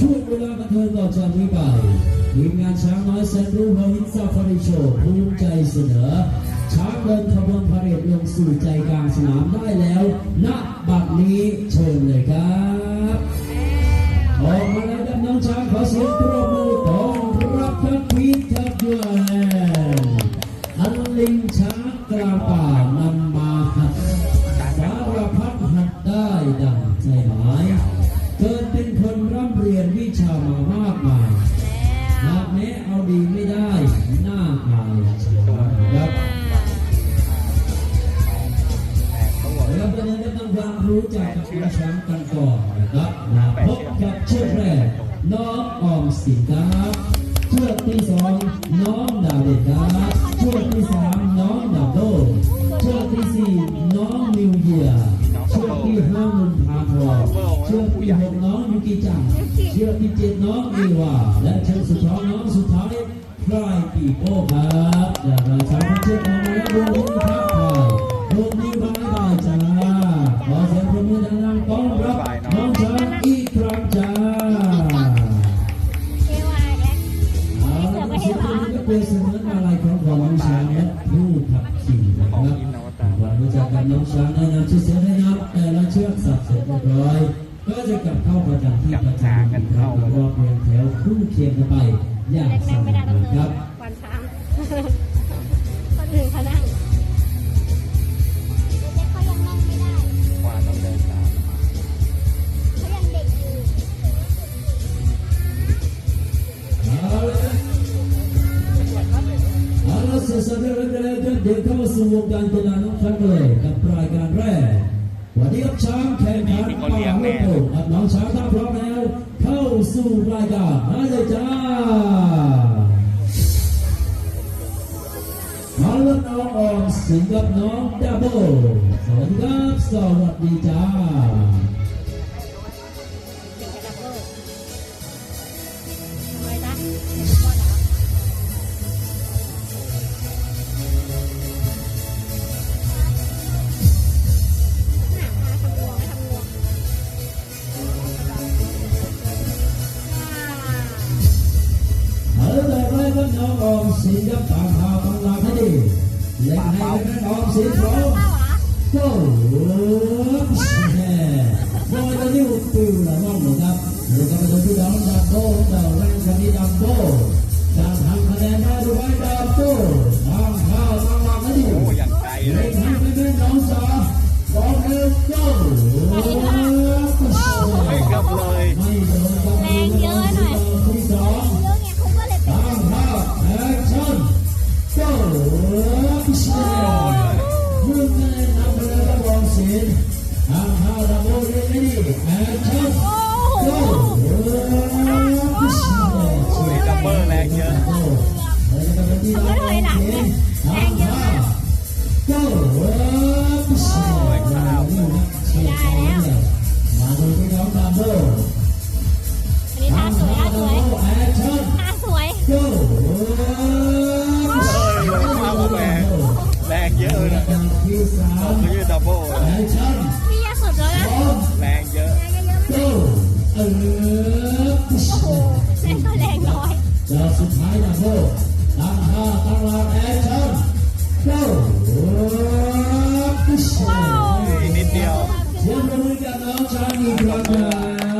ช่วงเวลาบันเทิงต่อจากนี้ไปทีมงานช้างน้อยแสนรู้พหินซาฟารีโชภูมิใจเสนอ ช้างเดินขบวนพาเหรดลงสู่ใจกลางสนามได้แล้วณบัดนี้เชิญเลยครับออกมาแล้วครับน้องช้างขอเสียงปรบมือต้อนรับครับพีทครับด้วยอันลิงช้างกลางป่ามาามรู้จักกับคุณแชมป์กันก่อนนะครับมาพบกับเชือกแรกน้องออมสินครับเชือกที่สองน้องดาวเด็ดครับเชือกที่สามน้องดับโดเชือกที่สี่น้องนิวเยียเชือกที่ห้านุ่นพาทองเชือกที่หกน้องยูกิจังเชือกที่เจ็ดน้องเอวาและเชือกสุดท้องน้องสุดท้ายพลายปีโป้ครับจากเราสามเชือกออกมาแล้วดูนี่ครับพลายลูกนี้บาย สิ่ ฬาน้องช้างเลยกับรายการแรก วันนี้ครับช้างแข่งขันป่าลูกโป่งครับน้องช้างถ้าพร้อมแล้ว เข้าสู่รายการมาเลยจ้ามาแล้วน้องออมสิงกับน้องดับเบิลสวัสดีครับสวัสดีจ้า น้องออมสิงกับตามพาฟังลาให้ดีเล่นให้เป็นออมสิงพร้อมเป้าเหรอก็แม่บอยตอนนี้ปิวละน้องหนูครับเดี๋ยวจะไปดูที่ดาวดับโบดาวแรงคันนี้ดับโบจะทำคะแนนได้หรือไม่ดับโบทางข้าวทางหลังให้ดีโอ้อย่างไกลเลเล่ยให้เป็นน้องสาวบอกเลยก็ไม่กลับเลย แล้วก็วางเสียงทางข้าวดับโบเล่นให้ดีแอคชั่นโอ้โหมีดับเบิลแรง พี่ยแรงเยอะมากมาดูที่น้องดับเบิลอันนี้ท่าสวยท่าสวยแอคชั่นท่าสวย go แรงเยอะเลยนะที่สามเขายืดดับเบิลแอคชั่นมียาสุดแล้วนะพร้อมแรงเยอะแรงเยอะไม่ go เออโอ้โหแรงก็แรงน้อยจะสุดท้ายดับเบิลตั้งท่าตั้งหลักแอคชั่น go อีกนิดเดียวเสียงปรบมือกับน้องชายอีกครั้งครั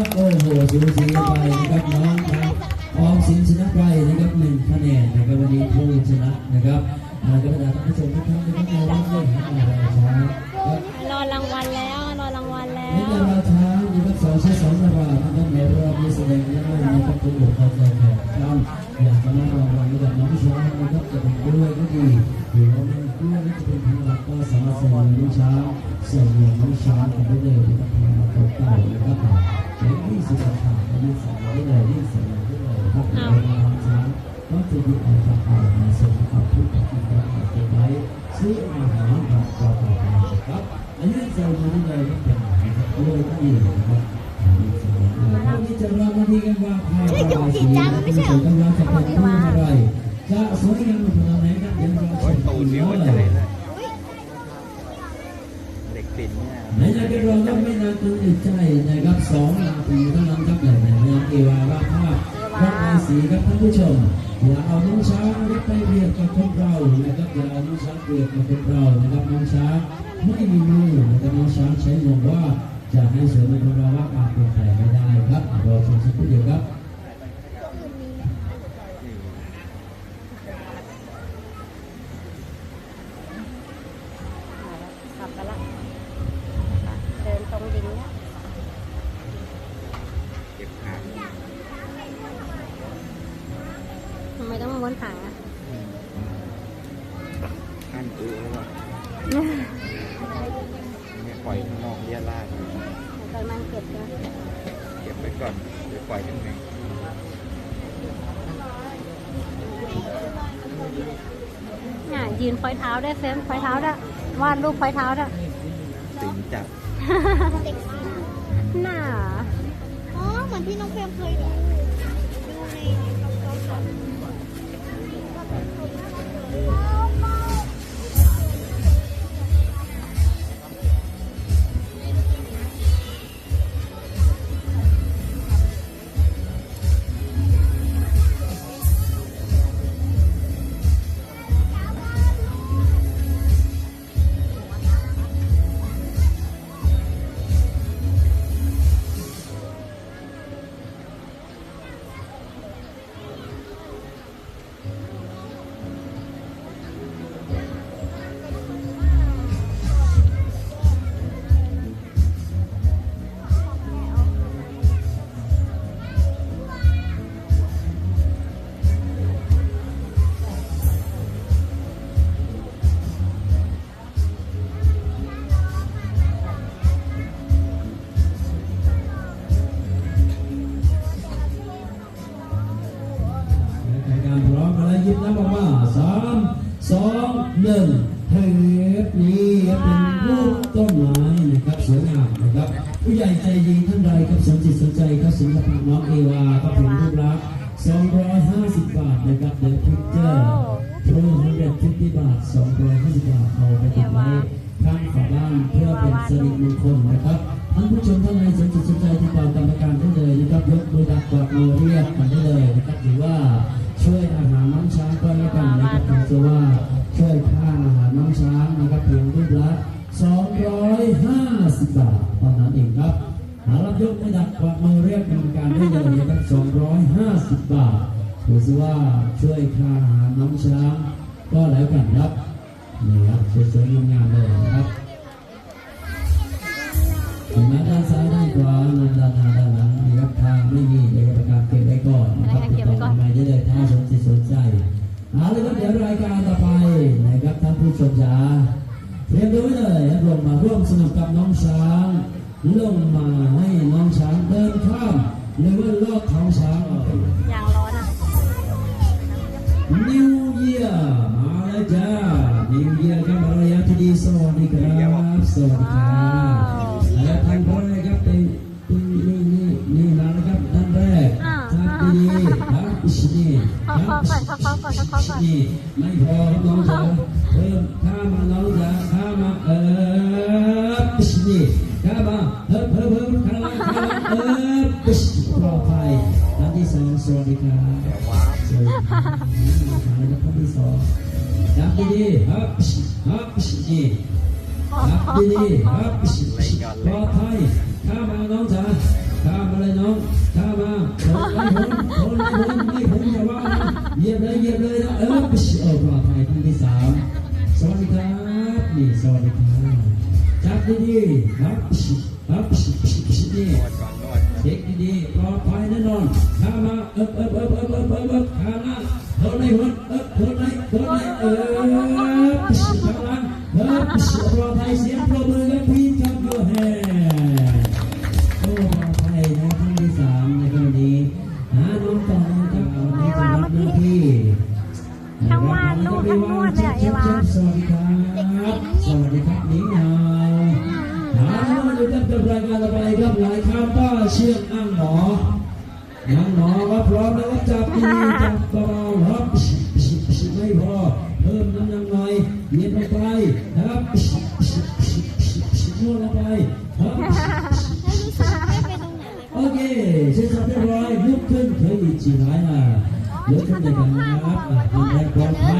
บโอ้โหสูสีไปนะครับน้องครับออมสินชนะไปนะครับหนึ่งคะแนนนะครับวันนี้ผู้ชนะนะครับ อ่าก็บรราท่านผู้ชมทุกท่านนะครับในรับเล่นให้เราช้างครับรอรางวัลแล้วรอรางวัลแล้ให้วเราช้างนะครับสองใช้สองระบาดนะครับในรอบนี้แสดงได้นะครับตัวบุคคลใจแข็งครับอยากจะมารางวัลกับน้องช้างนะครับจะเป็นด้วยก็ดีหรือว่าเป็นด้วยจะเป็นทางหลักก็สามารถเสนอน้องช้างเสนอน้องช้างกันได้เลยนะครับทางหลักเก่าๆนะครับใช้ที่สุดท้ายที่สามได้เลยที่สามได้เลยครับในน้องช้างก็จะมีออกจากป่ามาส่งกับทุกข์ที่เราเก็บไว้ซื้ออาหารกับต่อไปนะครับอันนี้เราดูได้เลยเป็นนะครับด้วยที่นะครับวันนี้จะรามาดีกันว่าใครอะไรสีนะครับกำลังจะเป็นผู้อะไรจะสวยงามขนาดไหนครับยวเรอชมมีหัวเลยเด็กติดเนี่ยในนาทีเราต้องไม่นานเกินใจนะครับสองนาทีเท่า ชมอย่าเอาน้องช้างไปเรียกกับพวกเรานะครับอย่าเอาน้องช้างเปรียบกับพวกเรานะครับน้องช้างไม่มีมือนะครับน้องช้างใช้งงว่าจะให้เสือมันพวกเราว่าการเปลี่ยนแปลงไม่ได้ครับรอชมสักครู่เดียวครับ กลับไปละเดินตรงดินเนี่ย เก็บหาง ทำไมต้องม้วนหางอะ ขั้นอือแล้วเนี่ยป ล่อยข้างนอกเรียราดอยู่ตอนมันเก็บใช่ไหมเก็บไว้ก่อนเดี๋ยวปล่อยข้างในน่ะยืนพอยเท้าได้เฟรมพอยเท้าได้วาดรูปพอยเท้าได้สิงจับน่าอ๋อเหมือนที่น้องเฟรมเคยดูดู ครับผมจะว่าช่วยค่าอาหารน้องช้างนะครับเพียงรูปละ250 บาทเท่านั้นเองครับหารับยกไม่ดักกวักมือเรียกกรรมการได้เลยนะครับ250 บาทถือซะว่าช่วยค่าอาหารน้องช้างก็แล้วกันครับนี่ครับสวยๆงามๆเลยนะครับเห็นไหมด้านซ้ายด้านขวาด้านหน้าด้านหลังนะครับทางไม่มีในประกาศเก็บไว้ก่อนนะครับติดต่อมาได้เลยถ้าสนใจสนใจ เอาเลยครับเดี๋ยวรายการต่อไปนะครับท่านผู้ชมจ๋าเตรียมตัวไว้เลยครับลงมาร่วมสนุกกับน้องช้างลงมาให้น้องช้างเดินข้ามหรือว่าล นี่ไม่พอครับน้องจ๋าเพิ่มข้ามาน้องจ๋าข้ามาเออปิชนี่ข้ามาเพิ่มเพิ่มเพิ่มข้ามาข้ามาเออปิชปลอดภัยท่านที่สองสวัสดีครับสวัสดีครับท่านที่สองจับดีฮับปิฮับปิชนี่จับดีฮับปิชปลอดภัยข้ามาน้องจ๋าข้ามาเลยน้องข้ามาโดนไม่พ้น ครับนี่สวัสดีครับจับดีๆครับครับ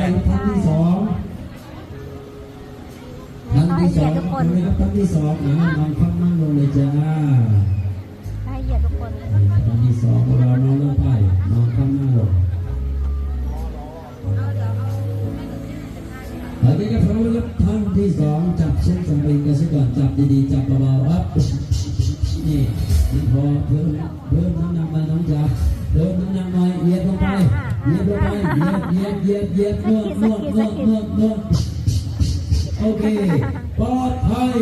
ท่านที่สองท่านที่สองนะครับท่านที่สองนะนอนพักนั่งลงเลยจ้าให้เหยียดทุกคนท่านที่สองเรานอนเลื่อนไปนอนพักนั่งลงโอเคครับพร้อมแล้วครับท่านที่สองจับเส้นสปริงกันซะก่อนจับดีๆจับเบาๆครับนี่พอเพิ่มเพิ่มน้ำ ยียดเยียดเหยียดเหยียดนวดนวดนวดนวดนวดโอเคปลอดภัย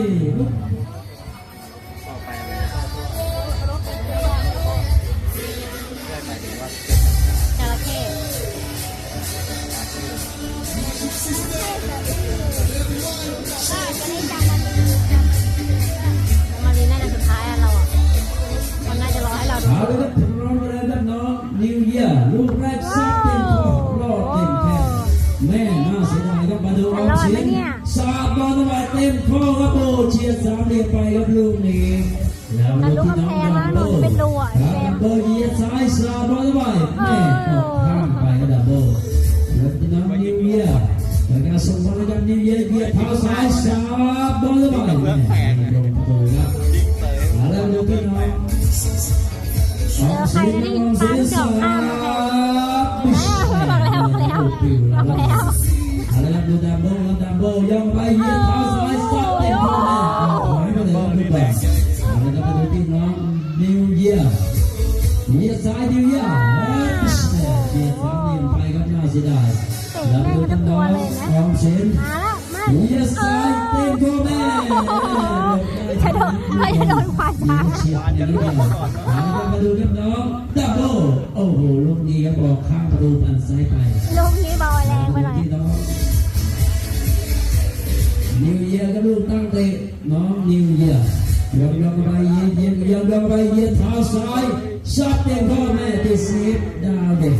ส่งบอลให้กันนิวเยียร์เหยียดเท้าซ้ายสาดบอลเข้าไปแม่ลงประตูครับดิ้งเตยแล้วดูพี่น้องสองสีน้องสีสาม ช้างเฉียบอย่างนี้เลยมาดูครับน้องดับเบิลโอ้โหลูกนี้ครับบอกข้างประตูฝั่งซ้ายไปลูกนี้เบาแรงไปหน่อยนิวเยียร์ก็ลูกตั้งเตะน้องนิวเยียร์ยกยกไปเยียนเยียนยกยกไปเยียนเท้าซ้ายชัดเต็มพ่อแม่ติดเซฟดาวเด็ก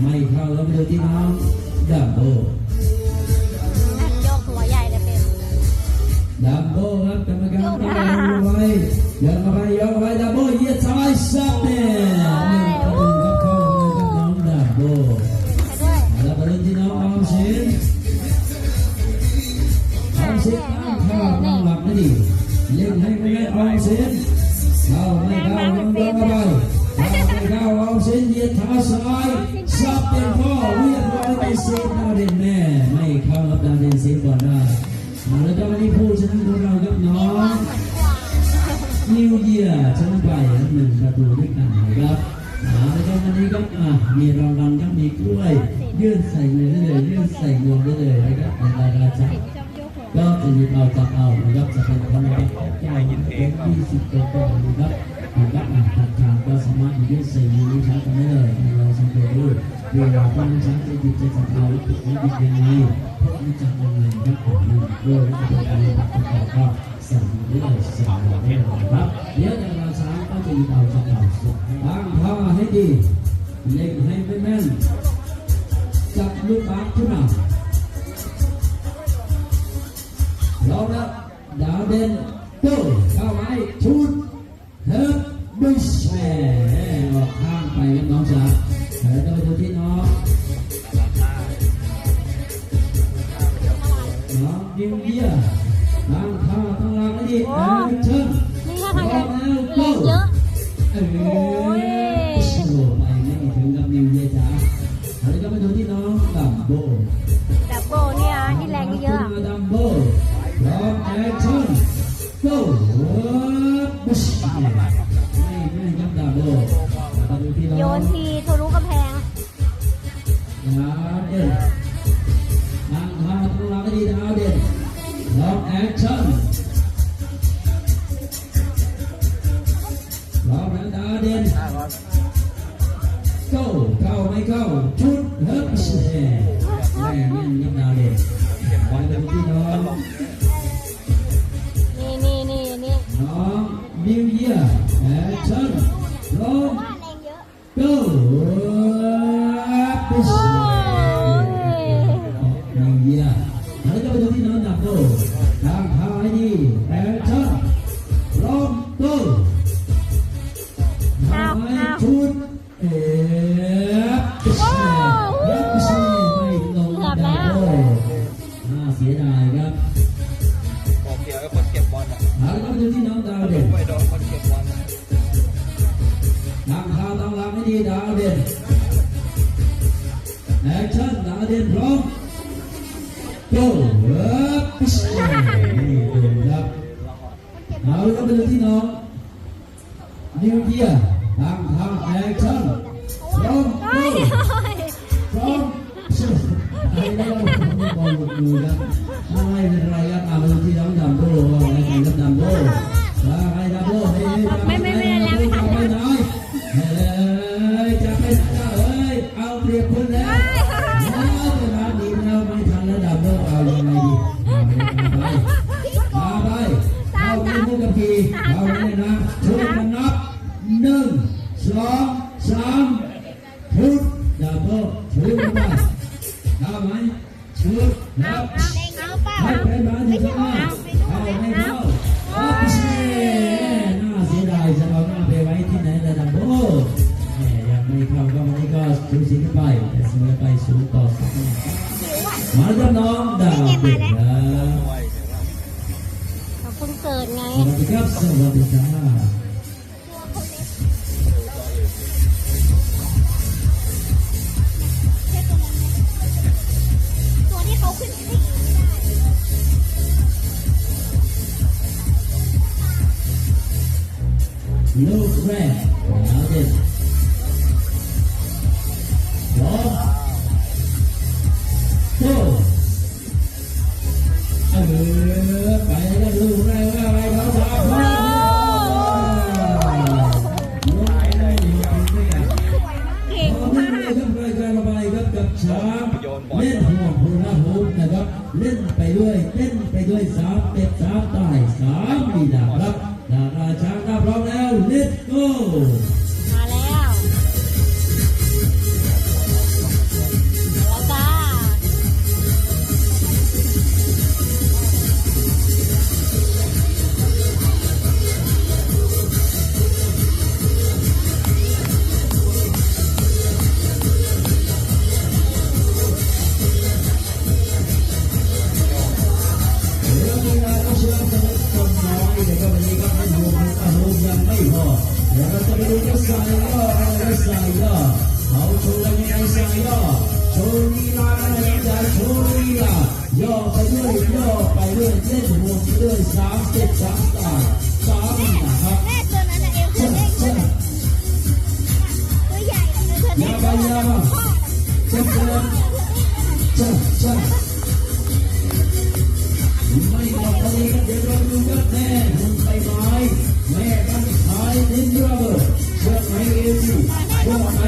ไม่เข้าแล้วมาดูที่น้องดับเบิล ว้ยามารถยื่นใส่เงินลูกช้างกันได้เลยเราสังเกตดูเวลาที่ลูกช้างจะหยิบจะจับเอาหรือไม่หยิบยังไงเพราะมันจับยังไงครับผมด้วยแล้วก็เป็นการประกอบก็สั่งได้เลยสั่งได้เลยนครับเดี๋ยวในราช้างก็จะหยิบเอาจับเอาตั้งท่าให้ดีเล็งให้แม่นจับลูกบาสขึ้นมาเราแล้วดาวเด่นโต้เข้าไว้ชุดเฮิร์ บบิชแหมออกข้างไปครับน้องจ๋าแล้วก็ไปดูที่น้องน้องยิงเยียร์ตั้งท่าตั้งหลักให้ดีแอคชั่นนี่ถ้าทางจะแรงเยอะ เข้าเข้าไม่เข้าชุดเฮิร์ จ่าครับเขียวก็กนเก็บบอลนะแล้วก็ที่น้องตา ดไงสวัสดีครับสวัสดีจ้าตัที่เขาขึ้นสี่โลกแรก เราวก็จะไปดูสายย่อสายย่อเขาโชว์ยังไงสายย่อโชว์ลีลาอะไรจะโชว์ลีลาย่อไปด้วยย่อไปด้วยเล่นวงไปเรื่อสามเจ็ดสามสามสาม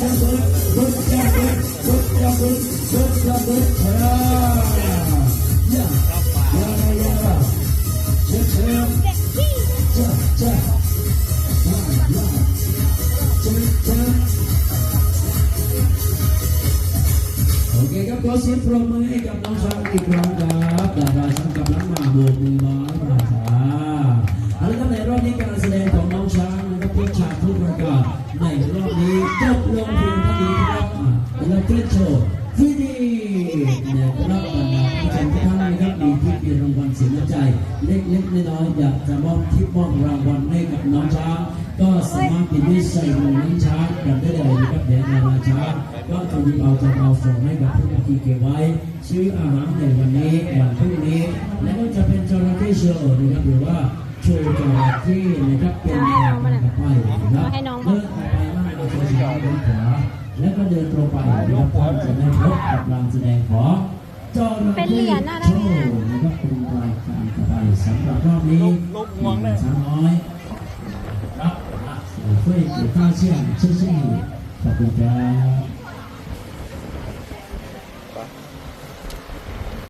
Thank you. this ceremony chart จำได้เลยนะครับแดนนาราชาก็จะมีเอาจำเอาส่งให้กับผู้ที่เก็ไว้ชื่ออาหารในวันนี้วันพรุ่งนี้ แล้วก็จะเป็นจระเข้เชอร์นะครับหรือว่าโชว์จระเข้นะครับเป็นแบบไปนะครับเดินต่อไปมากเรัจะใช้ด้านขวาแล้วก็เดินตรงไปนะครับท่านจะได้พบกับการแสดงของจอระเข้โชว์นะครับเป็นรายการไปสำหรับรอบนี้ช้างน้อย 我会我发现这是你小姑娘